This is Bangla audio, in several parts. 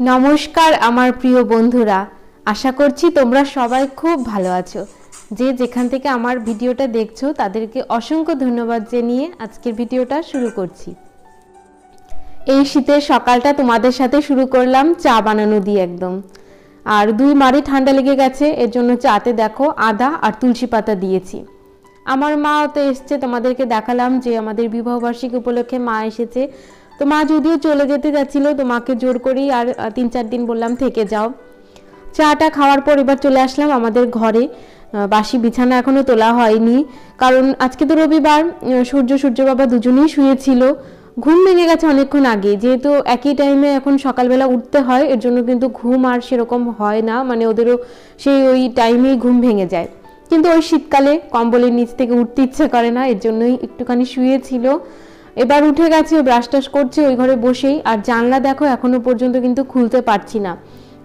নমস্কার আমার প্রিয় বন্ধুরা। আশা করছি তোমরা সবাই খুব ভালো আছো। যে যেখান থেকে আমার ভিডিওটা দেখছ, তাদেরকে অসংখ্য ধন্যবাদ জানিয়ে আজকের ভিডিওটা শুরু করছি। এই শীতের সকালটা তোমাদের সাথে শুরু করলাম চা বানানো দিয়ে একদম। আর দুই মারি ঠান্ডা লেগে গেছে, এর জন্য চাতে দেখো আদা আর তুলসী পাতা দিয়েছি। আমার মা তো এসছে, তোমাদেরকে দেখালাম যে আমাদের বিবাহবার্ষিকী উপলক্ষে মা এসেছে। তো মা যদিও চলে যেতে যাচ্ছিল, তো মাকে জোর করেই আর তিন চার দিন বললাম, থেকে যাও। চাটা খাওয়ার পর এবার চলে আসলাম আমাদের ঘরে। বাসি বিছানা এখনও তোলা হয়নি। কারণ আজকে তো রবিবার সূর্য সূর্য বাবা দুজনেই শুয়েছিল। ঘুম ভেঙে গেছে অনেকক্ষণ আগে। যেহেতু একই টাইমে এখন সকালবেলা উঠতে হয়, এর জন্য কিন্তু ঘুম আর সেরকম হয় না। মানে ওদেরও সেই ওই টাইমেই ঘুম ভেঙে যায়। কিন্তু ওই শীতকালে কম্বলের নিচ থেকে উঠতে ইচ্ছে করে না, এর জন্যই একটুখানি শুয়েছিল। এবার উঠে গেছে ব্রাশ টাশ করছে ওই ঘরে বসেই। আর জানলা দেখো, এখনও পর্যন্ত কিন্তু খুলতে পারছি না।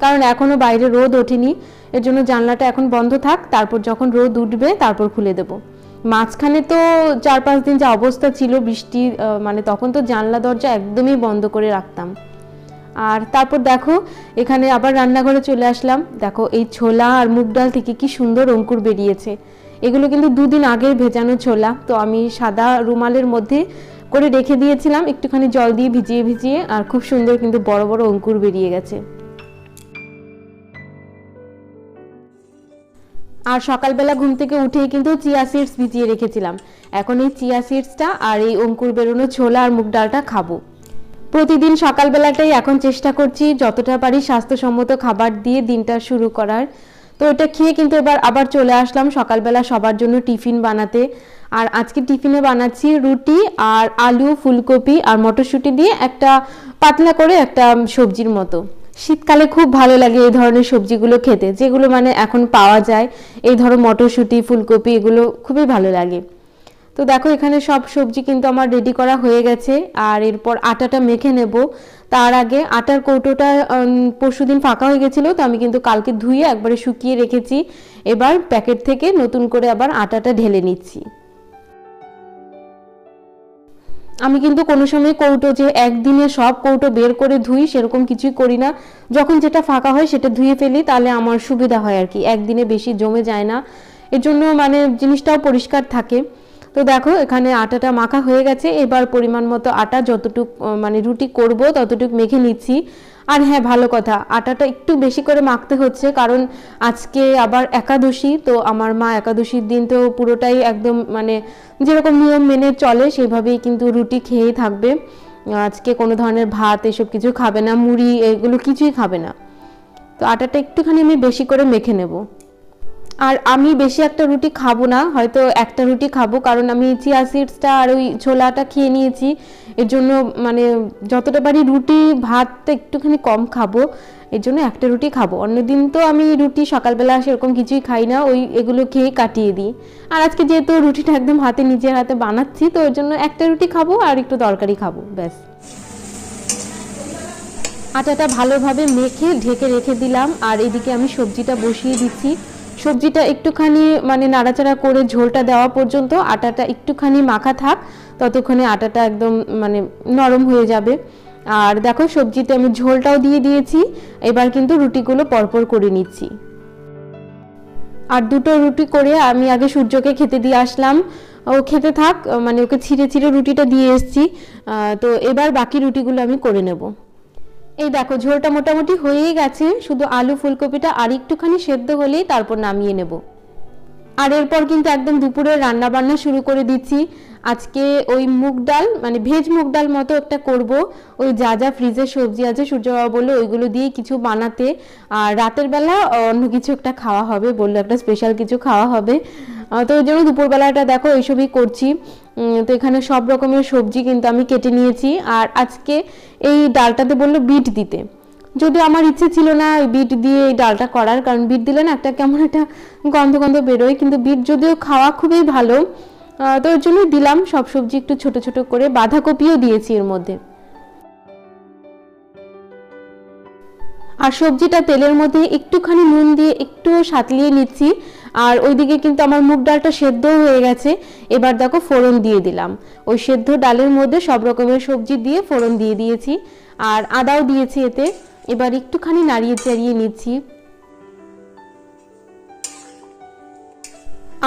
কারণ এখনও বাইরে রোদ ওঠেনি, এর জন্য জানলাটা এখন বন্ধ থাক, তারপর যখন রোদ উঠবে তারপর খুলে দেব। মাঝখানে তো চার পাঁচ দিন যা অবস্থা ছিল, বৃষ্টি মানে তখন তো জানলা দরজা একদমই বন্ধ করে রাখতাম। আর তারপর দেখো, এখানে আবার রান্নাঘরে চলে আসলাম। দেখো, এই ছোলা আর মুগ ডাল থেকে কি সুন্দর অঙ্কুর বেরিয়েছে। এগুলো কিন্তু দুদিন আগের ভেজানো ছোলা। তো আমি সাদা রুমালের মধ্যে করে রেখে দিয়েছিলাম, একটুখানি জল দিয়ে ভিজিয়ে ভিজিয়ে, আর খুব সুন্দর কিন্তু বড় বড় অঙ্কুর বেরিয়ে গেছে। আর সকালবেলা ঘুম থেকে উঠেই কিন্তু চিয়া সিডস ভিজিয়ে রেখেছিলাম। এখন এই চিয়া সিডসটা আর এই অঙ্কুর বেরোনো ছোলা আর মুগ ডালটা খাব। প্রতিদিন সকালবেলাটাই এখন চেষ্টা করছি, যতটা পারি স্বাস্থ্যসম্মত খাবার দিয়ে দিনটা শুরু করার। তো এটা খেয়ে কিন্তু এবার আবার চলে আসলাম সকালবেলা সবার জন্য টিফিন বানাতে। আর আজকে টিফিনে বানাচ্ছি রুটি আর আলু, ফুলকপি আর মটরশুঁটি দিয়ে একটা পাতলা করে একটা সবজির মতো। শীতকালে খুব ভালো লাগে এই ধরনের সবজিগুলো খেতে, যেগুলো মানে এখন পাওয়া যায়। এই ধরো মটরশুঁটি, ফুলকপি এগুলো খুবই ভালো লাগে। তো দেখো, এখানে সব সবজি কিন্তু আমার রেডি করা হয়ে গেছে। আর এরপর আটাটা মেখে নেব। তার আগে আটার কৌটোটা পরশু দিন ফাঁকা হয়ে গেছিল, তো আমি কিন্তু কালকে ধুয়ে একবারে শুকিয়ে রেখেছি। এবার প্যাকেট থেকে নতুন করে আবার আটাটা ঢেলে নিচ্ছি। আমি কিন্তু কোনো সময় কৌটো যে একদিনে সব কৌটো বের করে ধুই, সেরকম কিছুই করি না। যখন যেটা ফাঁকা হয়, সেটা ধুয়ে ফেলি, তাহলে আমার সুবিধা হয় আর কি। একদিনে বেশি জমে যায় না। এর জন্য মানে জিনিসটাও পরিষ্কার থাকে। তো দেখো, এখানে আটাটা মাখা হয়ে গেছে। এবার পরিমাণ মতো আটা যতটুক মানে রুটি করব, ততটুক মেখে নিচ্ছি। আর হ্যাঁ ভালো কথা, আটাটা একটু বেশি করে মাখতে হচ্ছে, কারণ আজকে আবার একাদশী, তো আমার মা একাদশীর দিন তো পুরোটাই একদম মানে যেরকম নিয়ম মেনে চলে, সেভাবেই কিন্তু রুটি খেয়েই থাকবে। আজকে কোনো ধরনের ভাত, এসব কিছু খাবে না, মুড়ি, এগুলো কিছুই খাবে না। তো আটাটা একটুখানি আমি বেশি করে মেখে নেব। আর আমি বেশি একটা রুটি খাব না, হয়তো একটা রুটি খাব, কারণ আমি চিয়া সিডসটা আর ওই ছোলাটা খেয়ে নিয়েছি। এর জন্য মানে যতটা পারি রুটি, ভাতটা একটুখানি কম খাব, এর জন্য একটা রুটি খাব। অন্যদিন তো আমি রুটি সকালবেলা সেরকম কিছুই খাই না, ওই এগুলো খেয়ে কাটিয়ে দিই। আর আজকে যেহেতু রুটিটা একদম হাতে নিজের হাতে বানাচ্ছি, তো ওর জন্য একটা রুটি খাব আর একটু তরকারি খাব, ব্যাস। আটাটা ভালোভাবে মেখে, ঢেকে রেখে দিলাম, আর এদিকে আমি সবজিটা বসিয়ে দিচ্ছি। সবজিটা একটুখানি মানে নাড়াচাড়া করে ঝোলটা দেওয়া পর্যন্ত আটাটা একটুখানি মাখা থাক, ততক্ষণে আটাটা একদম মানে নরম হয়ে যাবে। আর দেখো সবজিতে আমি ঝোলটাও দিয়ে দিয়েছি, এবার কিন্তু রুটিগুলো পরপর করে নিচ্ছি। আর দুটো রুটি করে আমি আগে সূর্যকে খেতে দিয়ে আসলাম। ও খেতে থাক মানে ওকে ছিঁড়ে ছিঁড়ে রুটিটা দিয়ে এসছি তো এবার বাকি রুটিগুলো আমি করে নেব। এই দেখো, ঝোলটা মোটামুটি হয়েই গেছে। শুধু আলু ফুলকপিটা আর একটুখানি সেদ্ধ হলেই তারপর নামিয়ে নেব। আর এরপর কিন্তু একদম দুপুরে রান্না বান্না শুরু করে দিচ্ছি। আজকে ওই মুগ ডাল মানে ভেজ মুগ ডাল মতো একটা করব। ওই যা যা ফ্রিজের সবজি আছে সূর্যবাবা বলল ওইগুলো দিয়ে কিছু বানাতে। আর রাতের বেলা অন্য কিছু একটা খাওয়া হবে বলল, একটা স্পেশাল কিছু খাওয়া হবে। তো ওই জন্য দুপুরবেলাটা দেখো এইসবই করছি। তো এখানে সব রকমের সবজি কিন্তু আমি কেটে নিয়েছি। আর আজকে এই ডালটাতে বলল বিট দিতে। যদিও আমার ইচ্ছে ছিল না বিট দিয়ে এই ডালটা করার, কারণ বিট দিলে না একটা কেমন একটা গন্ধ গন্ধ বেরোয়, কিন্তু বিট যদিও খাওয়া খুবই ভালো তো ওর জন্যই দিলাম। সব সবজি একটু ছোট ছোট করে বাঁধাকপিও দিয়েছি এর মধ্যে। আর সবজিটা তেলের মধ্যে একটুখানি নুন দিয়ে একটু সাতলিয়ে নিচ্ছি, আর ওইদিকে কিন্তু আমার মুগ ডালটা সেদ্ধ হয়ে গেছে। এবার দেখো ফোড়ন দিয়ে দিলাম। ওই সেদ্ধ ডালের মধ্যে সব রকমের সবজি দিয়ে ফোড়ন দিয়ে দিয়েছি, আর আদাও দিয়েছি এতে। এবার একটুখানি নাড়িয়ে চাড়িয়ে নিচ্ছি।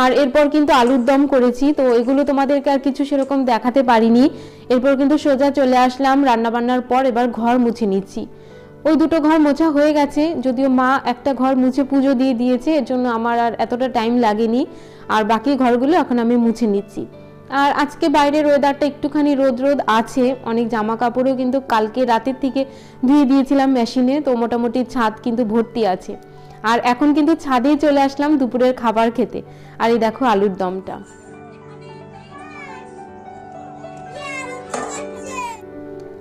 আর এরপর কিন্তু আলুর দম করেছি, তো এগুলো তোমাদেরকে আর কিছু সেরকম দেখাতে পারিনি। এরপর কিন্তু সোজা চলে আসলাম, রান্নাবান্নার পর এবার ঘর মুছে নিচ্ছি। ওই দুটো ঘর মোছা হয়ে গেছে, যদিও মা একটা ঘর মুছে পুজো দিয়ে দিয়েছে, এর জন্য আমার আর এতটা টাইম লাগেনি। আর বাকি ঘরগুলো এখন আমি মুছে নিচ্ছি। আর আজকে বাইরের ওয়েদারটা একটুখানি রোদ রোদ আছে। অনেক জামা কাপড়ও কিন্তু কালকে রাতের থেকে ধুয়ে দিয়েছিলাম মেশিনে তো মোটামুটি ছাদ কিন্তু ভর্তি আছে। আর এখন কিন্তু ছাদেই চলে আসলাম দুপুরের খাবার খেতে। আর এই দেখো আলুর দমটা।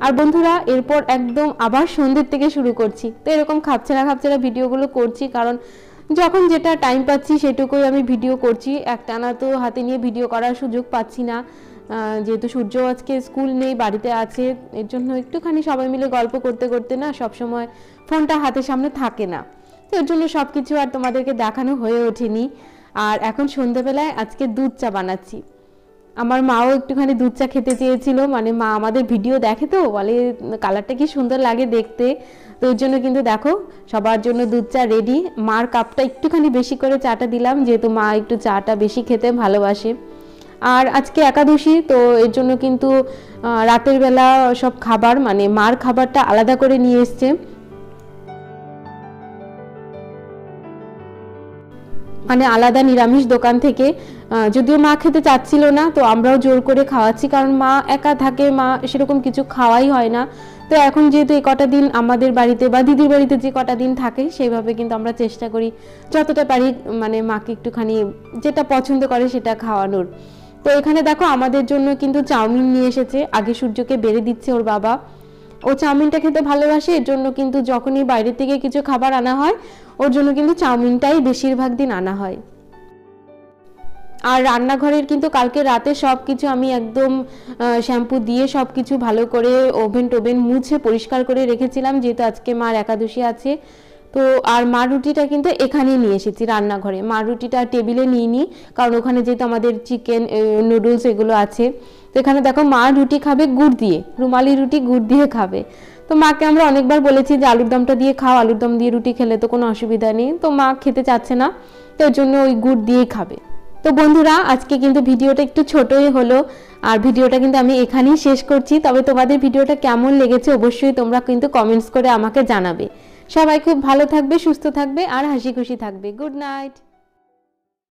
আর বন্ধুরা, এরপর একদম আবার সন্ধ্যের থেকে শুরু করছি। তো এরকম খাপছাড়া খাপছাড়া ভিডিওগুলো করছি, কারণ যখন যেটা টাইম পাচ্ছি সেটুকুই আমি ভিডিও করছি। একটানা তো হাতে নিয়ে ভিডিও করার সুযোগ পাচ্ছি না। যেহেতু সূর্য আজকে স্কুল নেই, বাড়িতে আছে, এর জন্য একটুখানি সবাই মিলে গল্প করতে করতে না সবসময় ফোনটা হাতের সামনে থাকে না। তো এর জন্য সব কিছু আর তোমাদেরকে দেখানো হয়ে ওঠেনি। আর এখন সন্ধেবেলায় আজকে দুধ চা বানাচ্ছি। আমার মাও একটুখানি দুধ চা খেতে চেয়েছিল মানে মা আমাদের ভিডিও দেখে তো, বলে কালারটা কি সুন্দর লাগে দেখতে। তো ওই জন্য কিন্তু দেখো, সবার জন্য দুধ চা রেডি মার কাপটা একটুখানি বেশি করে চাটা দিলাম, যেহেতু মা একটু চাটা বেশি খেতে ভালোবাসে। আর আজকে একাদশী, তো এর জন্য কিন্তু রাতের বেলা সব খাবার মানে মার খাবারটা আলাদা করে নিয়ে এসছে। মানে আলাদা নিরামিষ দোকান থেকে যদিও মা খেতে চাচ্ছিল না, তো আমরাও জোর করে খাওয়াচ্ছি, কারণ মা একা থাকে, মা সেরকম কিছু খাওয়াই হয় না। তো এখন যেহেতু এই কটা দিন আমাদের বাড়িতে বা দিদির বাড়িতে যে কটা দিন থাকে, সেইভাবে কিন্তু আমরা চেষ্টা করি যতটা পারি মানে মাকে একটুখানি যেটা পছন্দ করে সেটা খাওয়ানোর। তো এখানে দেখো, আমাদের জন্য কিন্তু চাউমিন নিয়ে এসেছে। আগে সূর্যকে বেড়ে দিচ্ছে ওর বাবা। ও চাউমিনটা খেতে ভালোবাসে, এর জন্য কিন্তু যখনই বাইরে থেকে কিছু খাবার আনা হয়, ওর জন্য কিন্তু চাউমিনটাই বেশিরভাগ দিন আনা হয়। আর রান্নাঘরের কিন্তু কালকে রাতে সব কিছু আমি একদম শ্যাম্পু দিয়ে সব কিছু ভালো করে ওভেন টোভেন মুছে পরিষ্কার করে রেখেছিলাম, যেহেতু আজকে মার একাদশী আছে। তো আর মা রুটিটা কিন্তু এখানেই নিয়ে এসেছি রান্নাঘরে। মা রুটিটা টেবিলে নিয়ে নিই, কারণ ওখানে যেহেতু আমাদের চিকেন নুডলস এগুলো আছে। তো এখানে দেখো মা রুটি খাবে গুড় দিয়ে, রুমালি রুটি গুড় দিয়ে খাবে। তো মাকে আমরা অনেকবার বলেছি যে আলুর দমটা দিয়ে খাও, আলুর দম দিয়ে রুটি খেলে তো কোনো অসুবিধা নেই। তো মা খেতে চাচ্ছে না, তো এর জন্য ওই গুড় দিয়েই খাবে। তো বন্ধুরা, আজকে কিন্তু ভিডিওটা একটু ছোটই হলো, আর ভিডিওটা কিন্তু আমি এখানেই শেষ করছি। তবে তোমাদের ভিডিওটা কেমন লেগেছে অবশ্যই তোমরা কিন্তু কমেন্টস করে আমাকে জানাবে। সবাই খুব ভালো থাকবে সুস্থ থাকবে আর হাসি খুশি থাকবে। Good night